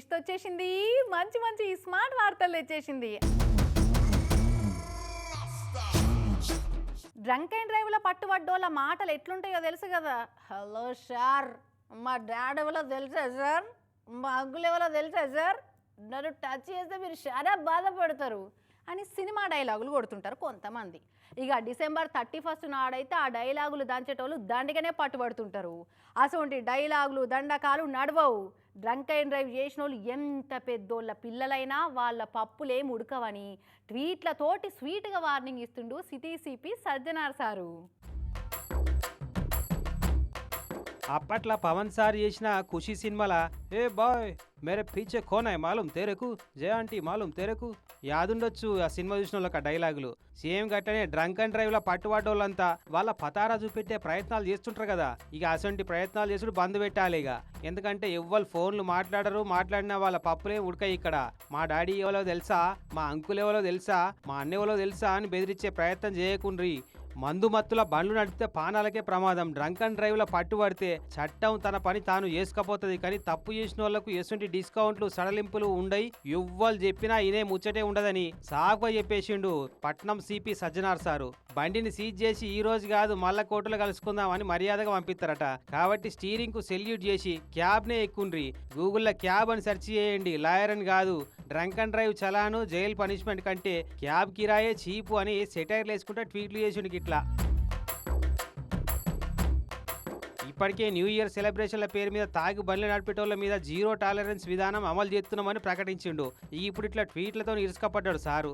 Twist వచ్చేసింది. మంచి మంచి స్మార్ట్ వార్తలు తెచ్చేసింది. డ్రంక్ అండ్ డ్రైవ్లో పట్టుబడ్డోళ్ళ మాటలు ఎట్లుంటాయో తెలుసు కదా? హలో సార్ మా డాడ్ ఎవరో తెలుసా సార్? మా అంకుల్ ఎవరో తెలుసా సార్? నన్ను టచ్ చేస్తే మీరు చాలా బాధపడతారు అని సినిమా డైలాగులు కొడుతుంటారు కొంతమంది. ఇక డిసెంబర్ థర్టీ ఫస్ట్ నాడైతే ఆ డైలాగులు దంచేటోళ్ళు దండిగానే పట్టుబడుతుంటారు. అసొంటి డైలాగులు దండకాలు నడవవు. డ్రంక్ అండ్ డ్రైవ్ చేసిన వాళ్ళు ఎంత పెద్దోళ్ళ పిల్లలైనా వాళ్ళ పప్పులేం ఉడకవని ట్వీట్లతోటి స్వీట్గా వార్నింగ్ ఇస్తుండు సిటీ సిపి సజ్జనార్ సారు. అప్పట్లో పవన్ సార్ చేసిన ఖుషి సినిమాల ఏ బాయ్ మేరే పీచే కోనాయ్ మాలూం తెరకు జయ ఆంటీ మాలూం తెరకు యాదుండొచ్చు ఆ సినిమా చూసిన వాళ్ళకి ఆ డైలాగులు. సేమ్ గట్టనే డ్రంక్ అండ్ డ్రైవ్లో పట్టుబడ్డోళ్ళంతా వాళ్ళ పతారా చూపెట్టే ప్రయత్నాలు చేస్తుంటారు కదా. ఇక అసంటి ప్రయత్నాలు చేసుడు బంద్ పెట్టాలి ఇక. ఎందుకంటే ఎవ్వరు ఫోన్లు మాట్లాడరు మాట్లాడిన వాళ్ళ పప్పులే ఉడకాయి ఇక్కడ. మా డాడీ ఎవరో తెలుసా? మా అంకుల్ ఎవరో తెలుసా? మా అన్న ఎవరో తెలుసా? అని బెదిరించే ప్రయత్నం చేయకుండ్రి. మందు మత్తుల బండ్లు నడిపితే పానాలకే ప్రమాదం. డ్రంక్ అండ్ డ్రైవ్లో పట్టుబడితే చట్టం తన పని తాను వేసుకపోతుంది కానీ తప్పు చేసిన వాళ్ళకు ఎటువంటి డిస్కౌంట్లు సడలింపులు ఉండయి. ఎవ్వరు చెప్పినా ఇనే ముచ్చటే ఉండదని సాగుగా చెప్పేసిండు పట్నం సిపి సజ్జనార్ సారు. బండిని సీజ్ చేసి ఈ రోజు కాదు మళ్ళా కోర్టులో కలుసుకుందామని మర్యాదగా పంపిస్తారట. కాబట్టి స్టీరింగ్కు సెల్యూట్ చేసి క్యాబ్ నే ఎక్కుండ్రి. గూగుల్లో క్యాబ్ అని సెర్చ్ చేయండి. లాయర్ అని కాదు. Drunk and drive challan jail punishment కంటే క్యాబ్ కిరాయే చీపు అని సెటైర్లు వేసుకుంటే ట్వీట్లు చేసిండు ఇట్లా ఇప్పటికే న్యూ ఇయర్ సెలబ్రేషన్ల పేరు మీద తాగి బండ్లు నడిపేటోళ్ళ మీద జీరో టాలరెన్స్ విధానం అమలు చేస్తున్నామని ప్రకటించిండు. ఇప్పుడు ఇట్లా ట్వీట్లతో ఇరుసుకపడ్డాడు సారు.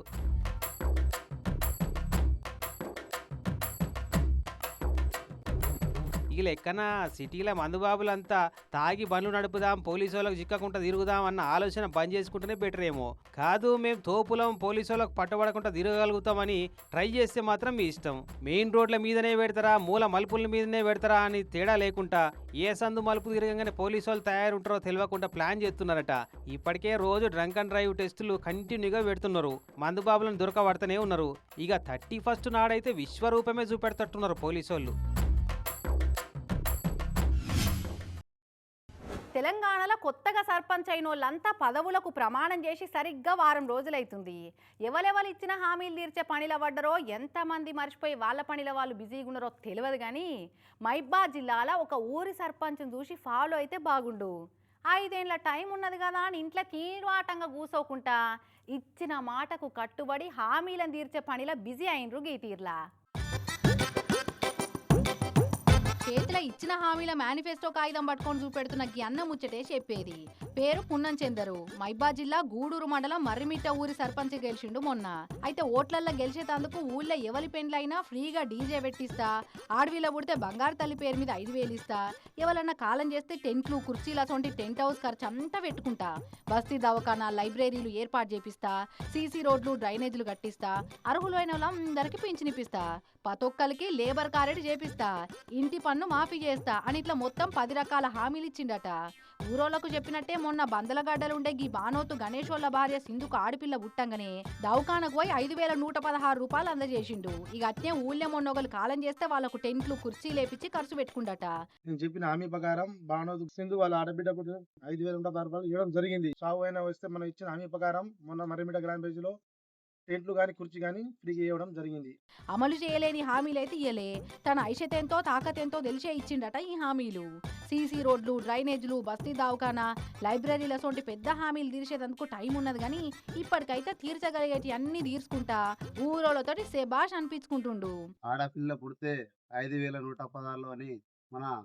ఈ లెక్కన సిటీల మందుబాబులంతా తాగి బండ్లు నడుపుదాం పోలీసు వాళ్ళకి చిక్కకుండా తిరుగుదాం అన్న ఆలోచన బంద్ చేసుకుంటేనే బెటర్ ఏమో. కాదు మేము తోపులం పోలీసు వాళ్ళకి పట్టబడకుండా తిరగగలుగుతామని ట్రై చేస్తే మాత్రం మీ ఇష్టం. మెయిన్ రోడ్ల మీదనే పెడతారా మూల మలుపుల మీదనే పెడతారా అని తేడా లేకుండా ఏ సందు మలుపు తిరగంగానే పోలీసు వాళ్ళు తయారుంటారో తెలియకుండా ప్లాన్ చేస్తున్నారట. ఇప్పటికే రోజు డ్రంక్ అండ్ డ్రైవ్ టెస్టులు కంటిన్యూగా పెడుతున్నారు. మందుబాబులను దొరకబడతనే ఉన్నారు. ఇక థర్టీ ఫస్ట్ నాడైతే విశ్వరూపమే చూపెడతట్టున్నారు పోలీసు వాళ్ళు తెలంగాణలో కొత్తగా సర్పంచ్ అయిన వాళ్ళంతా పదవులకు ప్రమాణం చేసి సరిగ్గా వారం రోజులైతుంది. ఎవరెవరు ఇచ్చిన హామీలు తీర్చే పనిలో పడ్డరో ఎంతమంది మర్చిపోయి వాళ్ళ పనిలో వాళ్ళు బిజీగా ఉన్నారో తెలియదు కానీ మైబా జిల్లాలో ఒక ఊరి సర్పంచ్ని చూసి ఫాలో అయితే బాగుండు. ఐదేళ్ళ టైం ఉన్నది కదా అని ఇంట్లో కీర్వాటంగా కూసోకుంటా ఇచ్చిన మాటకు కట్టుబడి హామీలను తీర్చే పనిలో బిజీ అయినరు గీతీర్లా చేతిలో ఇచ్చిన హామీల మేనిఫెస్టో కాగితం పట్టుకొని చూపెడుతున్న గన్న ముచ్చటే చెప్పేది. పేరు పున్నం చందరు. మైబా జిల్లా గూడూరు మండలం మర్రిమిట్ట ఊరి సర్పంచ్ గెలిచిండు మొన్న. అయితే ఓట్లల్లో గెలిచేటందుకు ఊళ్ళో ఎవరి పెండ్లైనా ఫ్రీగా డీజే పెట్టిస్తా. ఆడవిలో పుడితే బంగారు తల్లి పేరు మీద ఐదు వేలు ఇస్తా. ఎవరన్నా కాలం చేస్తే టెంట్లు కుర్చీలు అటువంటి టెంట్ హౌస్ ఖర్చు అంతా పెట్టుకుంటా. బస్తీ దవాఖానా లైబ్రరీలు ఏర్పాటు చేపిస్తా. సీసీ రోడ్లు డ్రైనేజీలు కట్టిస్తా. అర్హులైన వాళ్ళందరికీ పింఛనిపిస్తా పతొక్కలకి లేబర్ కారెడ్ చేపిస్తా. ఇంటి పన్ను మాఫీ చేస్తా అని ఇట్లా మొత్తం పది రకాల హామీలు ఇచ్చిండట. ఊరోళ్ళకు చెప్పినట్టే మొన్న బందలగడ్డలుండే గీ బానోతు గణేష్ వాళ్ళ భార్య సింధుకు ఆడపిల్ల పుట్టంగానే దవాఖానకు పోయి ఐదు వేల నూట పదహారు రూపాయలు అందజేసిండు. ఇక అట్నే ఊళ్ళో మొన్నొకరు కాలం చేస్తే వాళ్ళకు టెంట్లు కుర్చీ లేపించి ఖర్చు పెట్టుకుండట. నేను చెప్పిన హామీ ప్రకారం బానోతు సింధు వాళ్ళ ఆడబిడ్డ ఐదు వేల నూట పదహారు రూపాయలు ఇవ్వడం జరిగింది. సాగు అయినా వస్తే మనం ఇచ్చిన హామీ ప్రకారం మొన్న మర్రిమిట గ్రామ లో టెంట్లు కానీ కుర్చీ కానీ ఫ్రీగా ఇవ్వడం జరిగింది. అమలు చేయలేని హామీలైతే ఇయ్యలే. తన ఐషతెంతో తాకతెంతో తెలిసే ఇచ్చిండట ఈ హామీలు. సీసీ రోడ్లు డ్రైనేజీలు బస్తీ దవాఖానా లైబ్రరీల సొంటి పెద్ద హామీలు తీర్చేందుకు టైం ఉన్నది కానీ ఇప్పటికైతే తీర్చగలిగేటి అన్ని తీర్చుకుంటా ఊరోళ్ళతోటి శబాష్ అనిపించుకుంటుండు. ఆడపిల్ల పుడితే ఐదు వేల నూట పదహారులో అని మన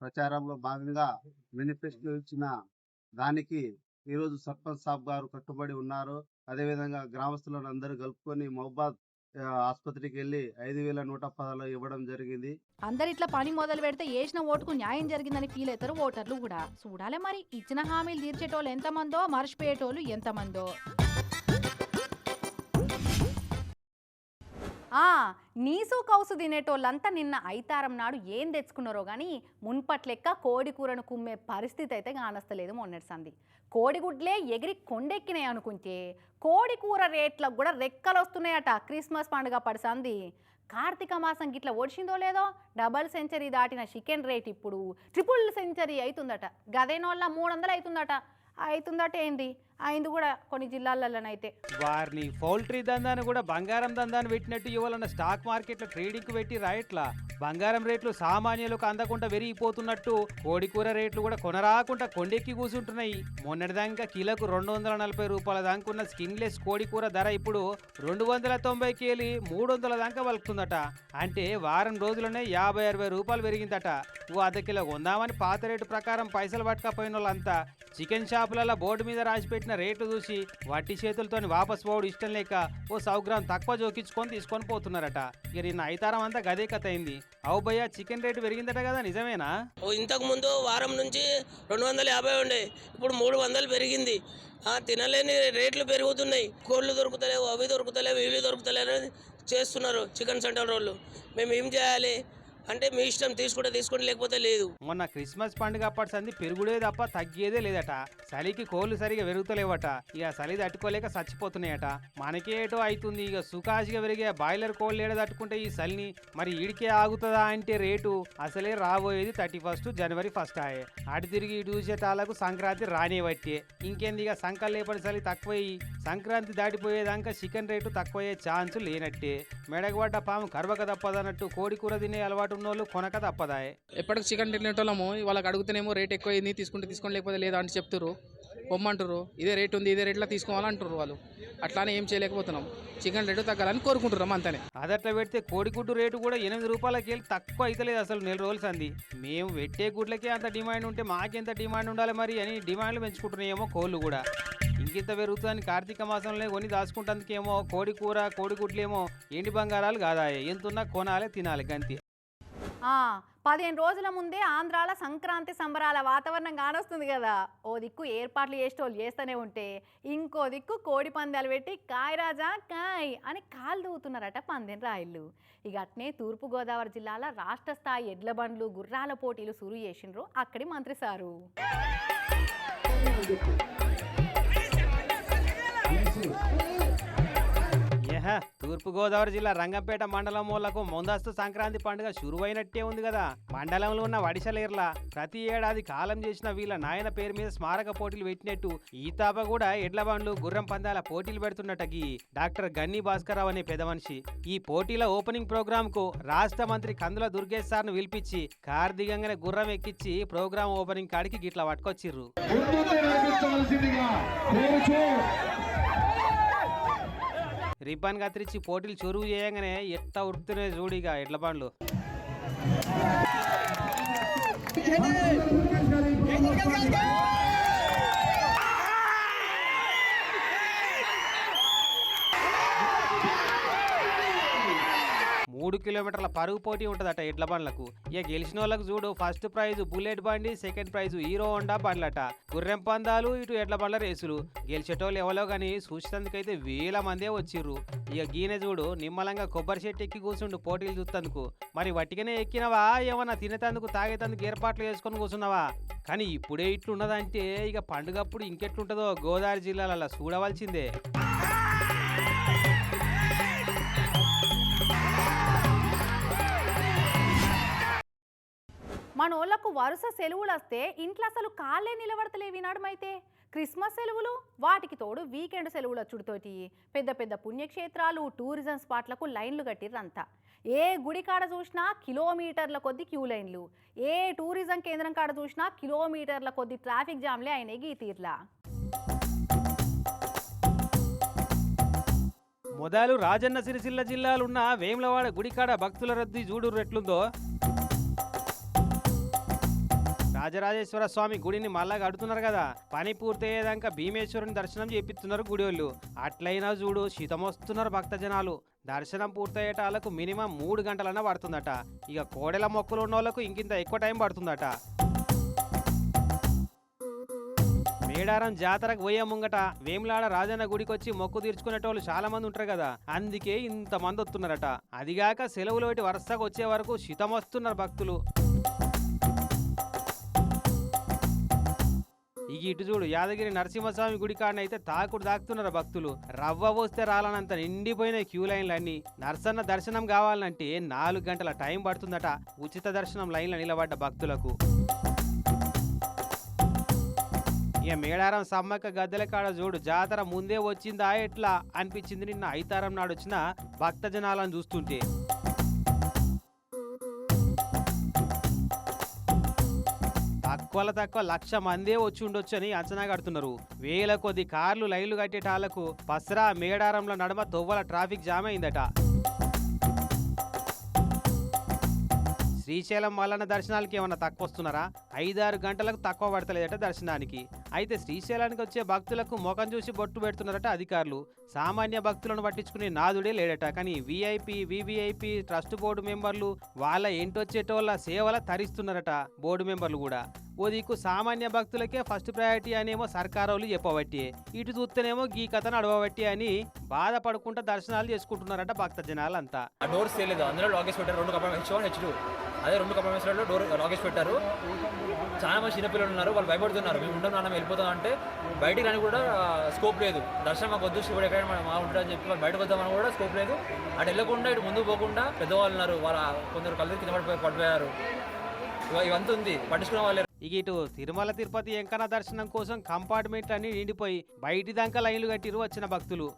ప్రచారంలో భాగంగా మేనిఫెస్టో ఇచ్చిన దానికి ఈరోజు సర్పంచ్ సాబ్ గారు కట్టుబడి ఉన్నారు. అదేవిధంగా గ్రామస్తులను అందరూ కలుపుకొని మహబాద్ ఆసుపత్రికి వెళ్ళి ఐదు వేల నూట పదాలు ఇవ్వడం జరిగింది. అందరు ఇట్లా పని మొదలు పెడితే వేసిన ఓటుకు న్యాయం జరిగిందని ఫీల్ అవుతారు ఓటర్లు కూడా. చూడాలి మరి ఇచ్చిన హామీలు తీర్చేటోళ్ళు ఎంతమందో మర్చిపోయేటోళ్ళు ఎంతమందో. నీసు కౌసు తినేటోళ్ళంతా నిన్న ఐతారం నాడు ఏం తెచ్చుకున్నారో కానీ మున్పట్లెక్క కోడి కూరను కుమ్మే పరిస్థితి అయితే కానస్తలేదు మొన్నటి సంది కోడిగుడ్లే ఎగిరి కొండెక్కినాయి అనుకుంటే కోడి కూర రేట్లకు కూడా రెక్కలు వస్తున్నాయట క్రిస్మస్ పండుగ పడిసంది కార్తీక మాసం గిట్ల ఒడిచిందో లేదో డబల్ సెంచరీ దాటిన చికెన్ రేట్ ఇప్పుడు ట్రిపుల్ సెంచరీ అవుతుందట గదేనోళ్ళ మూడు వందలు అవుతుందట అవుతుందట ఏంది? అయింది కూడా కొన్ని జిల్లాలలోనైతే. వారిని పౌల్ట్రీ దందాన్ని కూడా బంగారం దందాన్ని పెట్టినట్టు ఇవ్వాలన్న స్టాక్ మార్కెట్లో ట్రేడింగ్కి పెట్టి రాయట్లా బంగారం రేట్లు సామాన్యులకు అందకుండా పెరిగిపోతున్నట్టు కోడి కూర రేట్లు కూడా కొనరాకుండా కొండెక్కి కూర్చుంటున్నాయి. మొన్నటిదాకా కిలోకు రెండు వందల నలభై రూపాయల దాకా ఉన్న స్కిన్లెస్ కోడి కూర ధర ఇప్పుడు రెండు వందల తొంభైకి వెళ్ళి మూడు వందల దాకా వలుకుతుందట. అంటే వారం రోజులనే యాభై అరవై రూపాయలు పెరిగిందట. ఓ అర్ధ కిలో కొందామని పాత రేటు ప్రకారం పైసలు పట్టకపోయిన వాళ్ళంతా చికెన్ షాపులలో బోర్డు మీద రాసి పెట్టిన రేట్లు చూసి వట్టి చేతులతోని వాపస్ పోవడం ఇష్టం లేక ఓ సౌగ్రాం తక్కువ జోకించుకొని తీసుకొని పోతున్నారట. ఇక నిన్న ఐతారం అంతా గదే కథ అయింది అవు భయ్య చికెన్ రేటు పెరిగిందట కదా నిజమేనా? ఓ ఇంతకు ముందు వారం నుంచి రెండు వందల యాభై ఉండే ఇప్పుడు మూడు వందలు పెరిగింది. ఆ, తినలేని రేట్లు పెరుగుతున్నాయి. కోళ్ళు దొరుకుతలేవు అవి దొరుకుతలేవు ఇవి దొరుకుతలేవు అని చేస్తున్నారు చికెన్ సెంటర్ వాళ్ళు మేము ఏం చేయాలి? అంటే మీ ఇష్టం తీసుకుంటే తీసుకోండి లేకపోతే లేదు. మొన్న క్రిస్మస్ పండుగ అప్పటి సంది పెరుగుడే తప్ప తగ్గేదే లేదట. చలికి కోళ్ళు సరిగా పెరుగుతలేవట. ఇక చలి తట్టుకోలేక చచ్చిపోతున్నాయట. మనకేటో అవుతుంది ఇక సుఖాసిగా పెరిగే బాయిలర్ కోళ్ళు ఏడ తట్టుకుంటే ఈ చలిని? మరి ఈడికే ఆగుతుందా అంటే రేటు? అసలే రాబోయేది థర్టీ ఫస్ట్ జనవరి ఫస్ట్ ఆయే. అటు తిరిగి ఇటు చూసేటాలకు సంక్రాంతి రానే బట్టే ఇంకేంది ఇక సంకల్ లేపడి చలి తక్కువయ్యి సంక్రాంతి దాటిపోయేదాకా చికెన్ రేటు తక్కువయ్యే ఛాన్స్ లేనట్టే. మెడగబడ్డ పాము కరవక తప్పదన్నట్టు కోడి కూర తినే అలవాటు ఉన్నోళ్ళు కొనక తప్పదాయే. ఎప్పటికి చికెన్ తినేటోళ్ళము వాళ్ళకి అడుగుతేనేమో రేట్ ఎక్కువ అయింది తీసుకుంటే తీసుకోండి లేకపోతే లేదా అని చెప్తారు పొమ్మంటారు ఇదే రేట్ ఉంది ఇదే రేట్లో తీసుకోవాలంటారు వాళ్ళు. అట్లానే ఏం చేయలేకపోతున్నాం. చికెన్ రేటు తగ్గాలని కోరుకుంటున్నాం అంతనే. అదట్లా పెడితే కోడిగుడ్డు రేటు కూడా ఎనిమిది రూపాయలకి వెళ్ళి తక్కువ అవుతలేదు అసలు నెల రోజులు సంది మేము పెట్టే గుడ్లకే అంత డిమాండ్ ఉంటే మాకెంత డిమాండ్ ఉండాలి మరి అని డిమాండ్లు పెంచుకుంటున్నాయేమో కోళ్ళు కూడా. ఇంకింత పెరుగుతుందని కార్తీక మాసంలో కొని దాచుకుంటందుకేమో కోడి కూర కోడిగుడ్లేమో ఎండి బంగారాలు కాదా ఎంతున్నా కొనాలి తినాలి గంతి. పదిహేను రోజుల ముందే ఆంధ్రాల సంక్రాంతి సంబరాల వాతావరణం కానొస్తుంది కదా. ఓ దిక్కు ఏర్పాట్లు చేసేటోళ్ళు చేస్తూనే ఉంటే ఇంకో దిక్కు కోడి పందాలు పెట్టి కాయ్ రాజా కాయ్ అని కాలు దూవుతున్నారట పందెం రాయిళ్ళు. ఇక అట్నే తూర్పుగోదావరి జిల్లాల రాష్ట్ర స్థాయి ఎడ్ల బండ్లు గుర్రాల పోటీలు సురు చేసిండ్రు అక్కడి మంత్రి సారు. ఏహా తూర్పుగోదావరి జిల్లా రంగంపేట మండలం మూలకు ముందస్తు సంక్రాంతి పండుగ శురువైనట్టే ఉంది కదా మండలంలో ఉన్న వడిసలేర్ల ప్రతి ఏడాది కాలం చేసిన వీళ్ళ నాయన పేరు మీద స్మారక పోటీలు పెట్టినట్టు ఈ తాప కూడా ఎడ్ల బండ్లు గుర్రం పందాల పోటీలు పెడుతున్నట్టు గీ డాక్టర్ గన్ని భాస్కరరావు అనే పెద్ద మనిషి. ఈ పోటీల ఓపెనింగ్ ప్రోగ్రామ్కు రాష్ట్ర మంత్రి కందుల దుర్గేష్ సార్ను పిలిపించి కార్ దిగంగానే గుర్రం ఎక్కించి ప్రోగ్రామ్ ఓపెనింగ్ కాడికి గిట్ల పట్టుకొచ్చిర్రు. రిబ్బన్ కత్తిరించి పోటీలు చురువు చేయగానే ఎట్ట ఉరుకుతున్నాయి చూడిగా ఎడ్ల బండ్లు. మూడు కిలోమీటర్ల పరుగు పోటీ ఉంటుందట ఎడ్ల బండ్లకు. ఇక గెలిచిన వాళ్ళకు చూడు ఫస్ట్ ప్రైజ్ బుల్లెట్ బండి సెకండ్ ప్రైజ్ హీరో హోండా బండ్లట. గుర్రెం పందాలు ఇటు ఎడ్ల బండ్ల రేసులు. గెలిచేటోళ్ళు ఎవరో కానీ చూసేందుకైతే వేల మందే వచ్చిర్రు. ఇక గీనె చూడు నిమ్మలంగా కొబ్బరి చెట్టు ఎక్కి కూర్చుండు పోటీలు చూస్తందుకు మరి వట్టిగానే ఎక్కినవా? ఏమన్నా తినేతందుకు తాగేతందుకు ఏర్పాట్లు చేసుకొని కూర్చున్నావా కానీ ఇప్పుడే ఇట్లున్నదంటే ఇక పండుగప్పుడు ఇంకెట్లుంటుందో గోదావరి జిల్లాలలో చూడవలసిందే. మనోళ్ళకు వరుస సెలవులు వస్తే ఇంట్లో అసలు కాళ్ళే నిలబడతలేవి ఈనాడమైతే. క్రిస్మస్ సెలవులు వాటికి తోడు వీకెండ్ సెలవులు వచ్చుడుతోటి. పెద్ద పెద్ద పుణ్యక్షేత్రాలు టూరిజం స్పాట్లకు లైన్లు కట్టిర్రంతా. ఏ గుడి కాడ చూసినా కిలోమీటర్ల కొద్ది క్యూ లైన్లు. ఏ టూరిజం కేంద్రం కాడ చూసినా కిలోమీటర్ల కొద్ది ట్రాఫిక్ జామ్లే అయినాయి ఈ తీర్లా మొదలు రాజన్న సిరిసిల్ల జిల్లాలున్న వేములవాడ గుడికాడ భక్తుల రద్దీ చూడు రెట్లుందో రాజరాజేశ్వర స్వామి గుడిని మళ్ళా కడుతున్నారు కదా. పని పూర్తయ్యేదాకా భీమేశ్వరుని దర్శనం చేపిస్తున్నారు గుడి వాళ్ళు అట్లయినా చూడు శీతమొస్తున్నారు భక్త జనాలు దర్శనం పూర్తయ్యేటాలకు మినిమం మూడు గంటలన్నా పడుతుందట. ఇక కోడెల మొక్కలు ఉన్న వాళ్ళకు ఇంకింత ఎక్కువ టైం పడుతుందట. మేడారం జాతరకు పోయే ముంగట వేములాడ రాజన్న గుడికి వచ్చి మొక్కు తీర్చుకునేటోళ్ళు చాలా మంది ఉంటారు కదా. అందుకే ఇంతమంది వస్తున్నారట. అదిగాక సెలవులు ఒకటి వరుసగా వచ్చే వరకు శితమొస్తున్నారు భక్తులు. ఇటు చూడు యాదగిరి నరసింహస్వామి గుడి కాడనైతే తాకుడు తాకుతున్నారు భక్తులు. రవ్వ పోస్తే రాలనంత నిండిపోయిన క్యూ లైన్లు అన్ని నర్సన్న దర్శనం కావాలంటే నాలుగు గంటల టైం పడుతుందట ఉచిత దర్శనం లైన్లో నిలబడ్డ భక్తులకు. ఇక మేడారం సమ్మక్క గద్దెల కాడ చూడు జాతర ముందే వచ్చిందా ఎట్లా అనిపించింది నిన్న ఐతారం నాడు వచ్చిన భక్తజనాలను చూస్తుంటే. తక్కువలో తక్కువ లక్ష మందే వచ్చి ఉండొచ్చు అని అంచనా కడుతున్నారు. వేల కొద్ది కార్లు లైన్లు కట్టేటాళ్ళకు పసరా మేడారంలో నడమ తొవ్వల ట్రాఫిక్ జామ్ అయిందట. శ్రీశైలం మల్లన్న దర్శనాలకి ఏమన్నా తక్కువ వస్తున్నారా ఐదారు గంటలకు తక్కువ పడతలేదట దర్శనానికి. అయితే శ్రీశైలానికి వచ్చే భక్తులకు ముఖం చూసి బొట్టు పెడుతున్నారట అధికారులు. సామాన్య భక్తులను పట్టించుకునే నాదుడే లేడట. కానీ వీఐపీ వివిఐపి ట్రస్ట్ బోర్డు మెంబర్లు వాళ్ళ ఇంటొచ్చేటోళ్ళ సేవల తరిస్తున్నారట బోర్డు మెంబర్లు కూడా. ఓ దిక్కు సామాన్య భక్తులకే ఫస్ట్ ప్రయారిటీ అనేమో సర్కారోళ్ళు చెప్పబట్టి. ఇటు చూస్తేనేమో గీ కథ నడవబట్టి అని బాధపడుకుంటా దర్శనాలు చేసుకుంటున్నారట భక్త జనాలంతా. ఆ డోర్స్ తెలియదు అందులో లాగేజ్ పెట్టారు. రెండు కంపార్ట్మెంట్ వన్ హెచ్ అదే రెండు కంపార్ట్మెంట్స్లో డోర్ లాగేజ్ పెట్టారు. చాలా మంది చిన్నపిల్లలు ఉన్నారు. వాళ్ళు భయపడుతున్నారు. మేము ఉండడం నాన్న వెళ్ళిపోతాం అంటే బయటికి రాని కూడా స్కోప్ లేదు. దర్శనం మాకు వద్దు శివుడు ఎక్కడ మా ఉంటుందని చెప్పి వాళ్ళు బయటకు వద్దామని కూడా స్కోప్ లేదు. అటు వెళ్ళకుండా ఇటు ముందుకు పోకుండా పెద్దవాళ్ళు ఉన్నారు. వాళ్ళ కొందరు కళ్ళు కింద పడిపోయి పడిపోయారు ఇవంతా ఉంది. పట్టించుకునే వాళ్ళు ఇక ఇటు తిరుమల తిరుపతి వెంకన్న దర్శనం కోసం కంపార్ట్మెంట్లు అన్ని నిండిపోయి బయటి దాకా లైన్లు కట్టిరు వచ్చిన భక్తులు.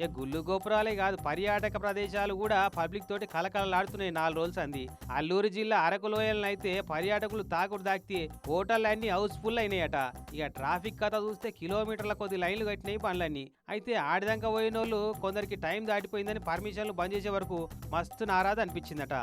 ఇక గుళ్ళు గోపురాలే కాదు పర్యాటక ప్రదేశాలు కూడా పబ్లిక్ తోటి కలకలలాడుతున్నాయి నాలుగు రోజులు అంది అల్లూరు జిల్లా అరకు లోయలనైతే పర్యాటకులు తాకుడు తాకితే హోటళ్ళు అన్ని హౌస్ఫుల్ అయినాయట. ఇక ట్రాఫిక్ కథ చూస్తే కిలోమీటర్ల కొద్ది లైన్లు కట్టినాయి పనులన్నీ. అయితే ఆడిదాకా పోయిన వాళ్ళు కొందరికి టైం దాటిపోయిందని పర్మిషన్లు బంద్ చేసే వరకు మస్తు నారాధ అనిపించిందట.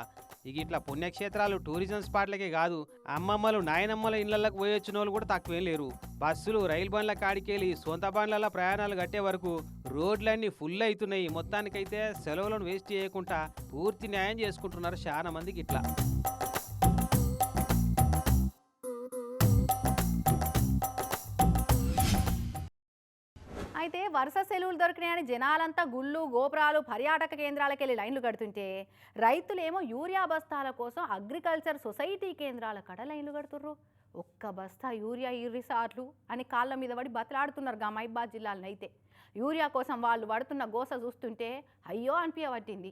ఇక ఇట్లా పుణ్యక్షేత్రాలు టూరిజం స్పాట్లకే కాదు అమ్మమ్మలు నాయనమ్మల ఇళ్ళకు పోయొచ్చిన వాళ్ళు కూడా తక్కువేం లేరు. బస్సులు రైలు బండ్ల కాడికెళ్ళి సొంత బండ్లలో ప్రయాణాలు కట్టే వరకు రోడ్లన్నీ ఫుల్ అవుతున్నాయి మొత్తానికైతే సెలవులను వేస్ట్ చేయకుండా పూర్తి న్యాయం చేసుకుంటున్నారు చాలా మందికి ఇట్లా. వరుస సెలవులు దొరికినాయని జనాలంతా గుళ్ళు గోపురాలు పర్యాటక కేంద్రాలకు వెళ్ళి లైన్లు కడుతుంటే రైతులేమో యూరియా బస్తాల కోసం అగ్రికల్చర్ సొసైటీ కేంద్రాల కడ లైన్లు కడుతుర్రు. ఒక్క బస్తా యూరియా ఇరిసార్లు అని కాళ్ళ మీద పడి బతలాడుతున్నారు గమైబాద్ జిల్లాలో జిల్లాలను అయితే. యూరియా కోసం వాళ్ళు పడుతున్న గోస చూస్తుంటే అయ్యో అనిపించబట్టింది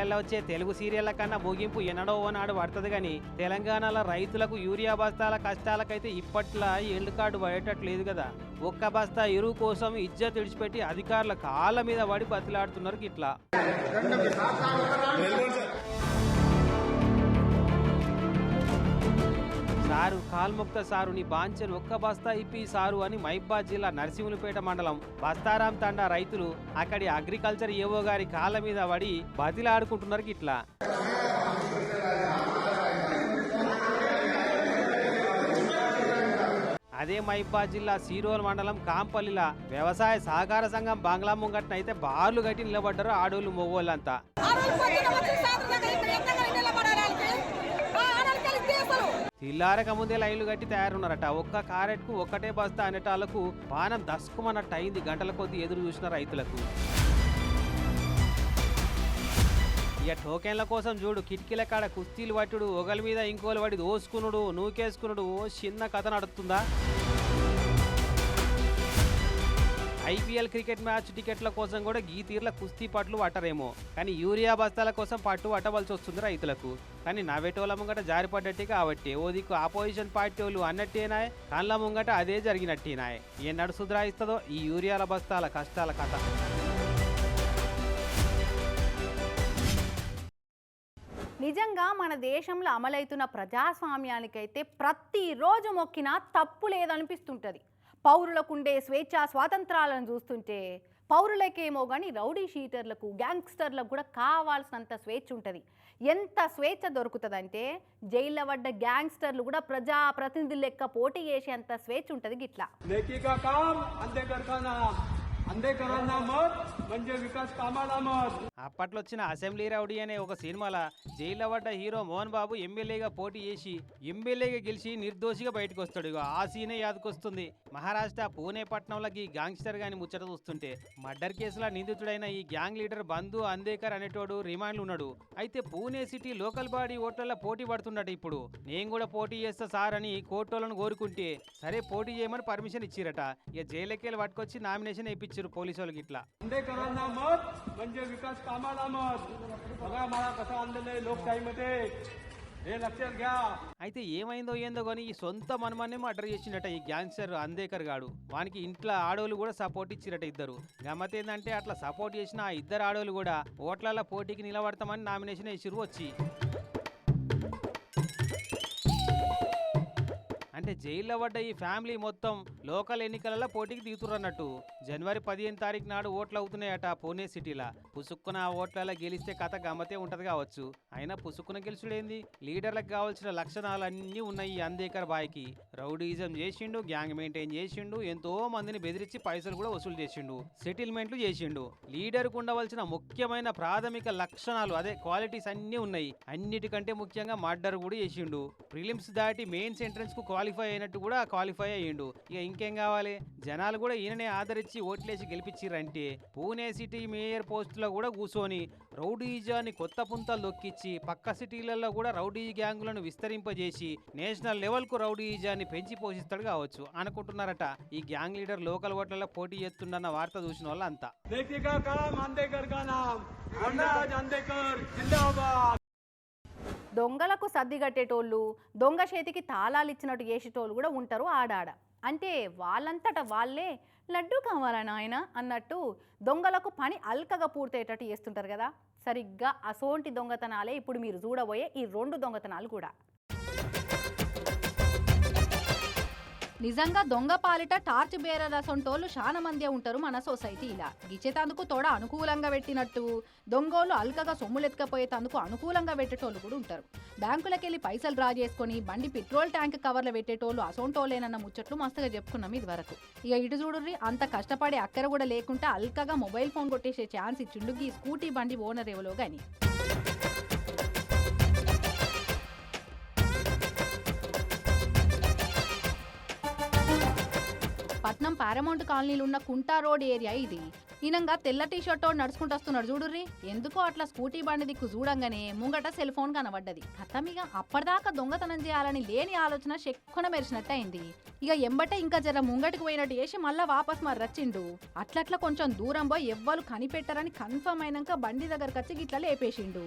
టీవీలలో వచ్చే తెలుగు సీరియళ్ళ కన్నా ముగింపు ఎన్నడో ఓనాడు పడుతుంది కానీ తెలంగాణలో రైతులకు యూరియా బస్తాల కష్టాలకైతే ఇప్పట్లా ఎండు కార్డు పడేటట్లేదు కదా ఒక్క బస్తా ఎరువు కోసం ఇజ్జత్ విడిచిపెట్టి అధికారుల కాళ్ళ మీద పడి బతిలాడుతున్నారు ఇట్లా సారు కాల్ముక్త సారుని నీ ఒక్క బస్తా ఇప్పి సారు అని మైబా జిల్లా నరసింహులపేట మండలం బస్తారాం తండా రైతులు అక్కడి అగ్రికల్చర్ ఏవో గారి కాళ్ళ మీద పడి బతిలాడుకుంటున్నారు ఇట్లా అదే మైబా జిల్లా సీరోల్ మండలం కాంపల్లిల వ్యవసాయ సహకార సంఘం బంగ్లా ముంగట్న అయితే బార్లు కట్టి నిలబడ్డారు ఆడోళ్ళు మొగోళ్ళంతా తిల్లారక ముందే లైన్లు కట్టి తయారున్నారట. ఒక్క కారెట్కు ఒక్కటే బస్తా అనేటాలకు పానం దశకుమన్నట్టు అయింది గంటల కొద్ది ఎదురు చూసిన రైతులకు. ఇక టోకెన్ల కోసం చూడు కిటికీల కాడ కుస్తీలు పట్టుడు ఒకరి మీద ఇంకోలు పడి దోసుకునుడు నూకేసుకునుడు ఓ చిన్న కథ నడుస్తుందా? ఐపీఎల్ క్రికెట్ మ్యాచ్ టికెట్ల కోసం కూడా ఈ తీర్ల కుస్తీ పట్లు పట్టరేమో. కానీ యూరియా బస్తాల కోసం పట్టు పట్టవలసి వస్తుంది రైతులకు. కానీ నవ్వేటోళ్ళ ముంగట జారిపడ్డట్టే కాబట్టి ఓ దిక్కు ఆపోజిషన్ పార్టీ వాళ్ళు అన్నట్టేనాయ్ కళ్ళ ముంగట అదే జరిగినట్టేనాయ్ ఏ నడుసుద్రాయిస్తుందో ఈ యూరియాల బస్తాల కష్టాల కథ. నిజంగా మన దేశంలో అమలవుతున్న ప్రజాస్వామ్యానికైతే ప్రతిరోజు మొక్కినా తప్పు లేదనిపిస్తుంటుంది. పౌరులకుండే స్వేచ్ఛ స్వాతంత్రాలను చూస్తుంటే పౌరులకేమో కానీ రౌడీ షీటర్లకు గ్యాంగ్స్టర్లకు కూడా కావాల్సినంత స్వేచ్ఛ ఉంటుంది. ఎంత స్వేచ్ఛ దొరుకుతుందంటే జైల్లో పడ్డ గ్యాంగ్స్టర్లు కూడా ప్రజా ప్రతినిధుల లెక్క పోటీ చేసేంత స్వేచ్ఛ ఉంటుంది గిట్లా. అప్పట్లో వచ్చిన అసెంబ్లీ రౌడీ అనే ఒక సినిమాలో జైల్లో పడ్డ హీరో మోహన్ బాబు ఎమ్మెల్యేగా పోటీ చేసి ఎమ్మెల్యేగా గెలిచి నిర్దోషిగా బయటకు వస్తాడు ఆ సీనే యాదకొస్తుంది. మహారాష్ట్ర పూణే పట్టణంలోకి గ్యాంగ్స్టర్ గాని ముచ్చట చూస్తుంటే మర్డర్ కేసులో నిందితుడైన ఈ గ్యాంగ్ లీడర్ బంధు అందేకర్ అనేటోడు రిమాండ్లు ఉన్నాడు. అయితే పూణే సిటీ లోకల్ బాడీ ఓట్లలో పోటీ పడుతున్నాడు ఇప్పుడు. నేను కూడా పోటీ చేస్తా సార్ అని కోర్టు కోరుకుంటే సరే పోటీ చేయమని పర్మిషన్ ఇచ్చిరట. ఇక జైలకెళ్ళి పట్టుకొచ్చి నామినేషన్ వేయించారు పోలీసు వాళ్ళకి ఇట్లా अंधे करांना मत म्हणजे विकास कामाला मत बघा मला कसं आणलेलं आहे लोकशाहीमध्ये हे लक्षात घ्या అయితే ఏమైందో ఏందో కానీ ఈ సొంత మనమన్నే మర్డర్ చేసిండట ఈ గ్యాంగ్స్టర్ అందేకర్ గాడు వానికి ఇంట్లో ఆడోళ్ళు కూడా సపోర్ట్ ఇచ్చిరట ఇద్దరు గమ్మత్ ఏంటంటే అట్లా సపోర్ట్ చేసిన ఆ ఇద్దరు ఆడోళ్ళు కూడా ఓట్ల పోటీకి నిలబడతామని నామినేషన్ వేసిరు వచ్చి అంటే జైల్లో పడ్డ ఈ ఫ్యామిలీ మొత్తం లోకల్ ఎన్నికలలో పోటీకి దిగుతురన్నట్టు జనవరి పదిహేను తారీఖు నాడు ఓట్లు అవుతున్నాయట పూణే సిటీలా. పుసుక్కున ఆ ఓట్లలో గెలిస్తే కథ గమ్మతే ఉంటది కావచ్చు. అయినా పుసుక్కున గెలుచుడేంది? లీడర్లకు కావాల్సిన లక్షణాలన్నీ ఉన్నాయి ఈ అందేకర్ బాయ్కి. రౌడీజం చేసిండు గ్యాంగ్ మెయింటైన్ చేసిండు ఎంతో మందిని బెదిరించి పైసలు కూడా వసూలు చేసిండు సెటిల్మెంట్లు చేసిండు. లీడర్కు ఉండవలసిన ముఖ్యమైన ప్రాథమిక లక్షణాలు అదే క్వాలిటీస్ అన్నీ ఉన్నాయి. అన్నిటికంటే ముఖ్యంగా మర్డర్ కూడా చేసిండు. ప్రిలిమ్స్ దాటి మెయిన్స్ ఎంట్రన్స్కు క్వాలిఫై అయినట్టు కూడా క్వాలిఫై అయ్యిండు. ఇక ఇంకేం కావాలి? జనాలు కూడా ఈయననే ఆదరించి వచ్చి ఓట్లేసి గెలిపించిరంటే పూణే సిటీ మేయర్ పోస్టులో కూడా కూర్చొని రౌడీజాన్ని కొత్త పుంతలు దొక్కిచ్చి పక్క సిటీలలో కూడా రౌడీ గ్యాంగులను విస్తరింపజేసి నేషనల్ లెవెల్కు రౌడీజాన్ని పెంచి పోషిస్తాడు కావచ్చు అనుకుంటున్నారట. ఈ గ్యాంగ్ లీడర్ లోకల్ ఓట్లలో పోటీ చేస్తుండన్న వార్త చూసిన వాళ్ళు అంతా దొంగలకు సర్దిగట్టేటోళ్ళు దొంగ చేతికి తాళాలు ఇచ్చినట్టు చేసేటోళ్ళు కూడా ఉంటారు ఆడాడ. అంటే వాళ్ళంతట వాళ్ళే లడ్డు కావాలా నాయన అన్నట్టు దొంగలకు పని అల్కగా పూర్తయ్యేటట్టు చేస్తుంటారు కదా. సరిగ్గా అసోంటి దొంగతనాలే ఇప్పుడు మీరు చూడబోయే ఈ రెండు దొంగతనాలు కూడా. నిజంగా దొంగ పాలిట టార్చ్ బేరర్ అసొంటోళ్ళు చాలా మందే ఉంటారు మన సొసైటీలా. గిచ్చేతందుకు తోడ అనుకూలంగా పెట్టినట్టు దొంగోళ్ళు అల్కగా సొమ్ములెత్తుకపోయేటందుకు అనుకూలంగా పెట్టేటోళ్ళు కూడా ఉంటారు. బ్యాంకులకెళ్ళి పైసలు డ్రా చేసుకొని బండి పెట్రోల్ ట్యాంక్ కవర్లు పెట్టేటోళ్ళు అసొంటోళ్ళేనన్న ముచ్చట్లు మస్తుగా చెప్పుకున్నాం ఇది వరకు ఇక ఇటు చూడుర్రి అంత కష్టపడే అక్కర కూడా లేకుండా అల్కగా మొబైల్ ఫోన్ కొట్టేసే ఛాన్స్ ఇచ్చిండు ఈ స్కూటీ బండి ఓనర్ ఎవలో కానీ పట్నం పారమౌంట్ కాలనీలు ఉన్న కుంటా రోడ్ ఏరియా ఇది. ఈనంగా తెల్ల టీ షర్ట్ నడుచుకుంటూ వస్తున్నాడు చూడుర్రి. ఎందుకో అట్లా స్కూటీ బండి దిక్కు చూడంగానే ముంగట సెల్ ఫోన్ కనబడ్డది. కథమిగా అప్పటిదాకా దొంగతనం చేయాలని లేని ఆలోచన శక్కున మెరిచినట్టు అయింది ఇక ఎంబట ఇంకా జర ముంగటికి పోయినట్టు వేసి మళ్ళా వాపస్ మరి రచ్చిండు అట్లట్లా కొంచెం దూరం పోయి ఎవ్వరు కనిపెట్టారని కన్ఫర్మ్ అయినాక బండి దగ్గరకు వచ్చి గిట్ల లేపేసిండు.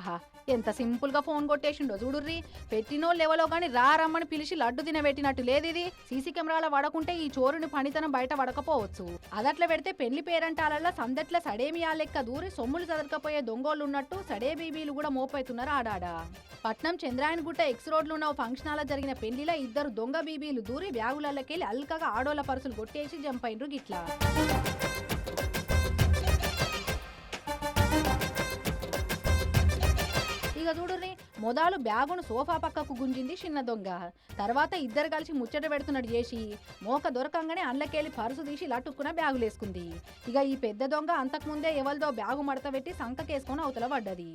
ఆహా ఎంత సింపుల్గా ఫోన్ కొట్టేసిండో చూడుర్రి. పెట్టినో లెవెలో గాని రా రమ్మని పిలిచి లడ్డు తినబెట్టినట్టు లేదు ఇది సీసీ కెమెరాల వడకుంటే ఈ చోరుని పనితనం బయట వడకపోవచ్చు అదట్లా పెడితే పెళ్ళి పేరంటాలల్లా సందట్ల సడేమియా లెక్క దూరి సొమ్ములు చదరకపోయే దొంగోళ్ళు ఉన్నట్టు సడే బీబీలు కూడా మోపైతున్నారు ఆడాడ. పట్నం చంద్రాయణగుట్ట ఎక్స్ రోడ్లు ఉన్న ఫంక్షన్ హాల్లో జరిగిన పెళ్ళిలో ఇద్దరు దొంగ బీబీలు దూరి బ్యాగులకెళ్ళి అల్కగా ఆడోళ్ళ పర్సులు కొట్టేసి జంపైండ్రు గిట్లా. ఇక చూడుర్రి మొదలు బ్యాగును సోఫా పక్కకు గుంజింది చిన్న దొంగ. తర్వాత ఇద్దరు కలిసి ముచ్చట పెడుతున్నట్టు చేసి మోక దొరకంగానే అండ్లకెళ్ళి పరుసు తీసి లటుక్కున బ్యాగులేసుకుంది. ఇక ఈ పెద్ద దొంగ అంతకుముందే ఎవరిదో బ్యాగు మడత పెట్టి సంకకేసుకొని అవతల పడ్డది.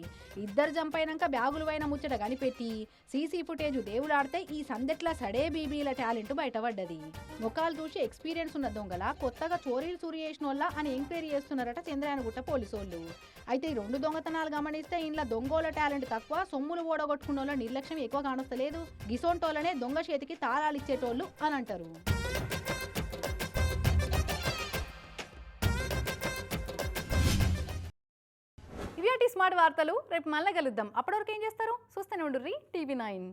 ఇద్దరు జంపైనాక బ్యాగులు పైన ముచ్చట కనిపెట్టి సీసీ ఫుటేజ్ దేవుడాడితే ఈ సందెట్ల సడే బీబీల టాలెంట్ బయటపడ్డది. ముఖాలు చూసి ఎక్స్పీరియన్స్ ఉన్న దొంగల కొత్తగా చోరీలు చూరి చేసిన వాళ్ళ అని ఎంక్వైరీ చేస్తున్నారట చంద్రయానగుట్ట పోలీసోళ్ళు. అయితే ఈ రెండు దొంగతనాలు గమనిస్తే ఇంట్లో దొంగోల టాలెంట్ తక్కువ సొమ్ములు ఓడగొట్టుకున్న వాళ్ళ నిర్లక్ష్యం ఎక్కువ కానొస్తలేదు. గిసోంటోళ్ళనే దొంగ చేతికి తాళాలు ఇచ్చేటోళ్ళు అని అంటారు. ఇవి స్మార్ట్ వార్తలు. రేపు మళ్ళీ కలుద్దాం. అప్పటివరకు ఏం చేస్తారు? చూస్తూనే ఉండుర్రి టీవీ నైన్.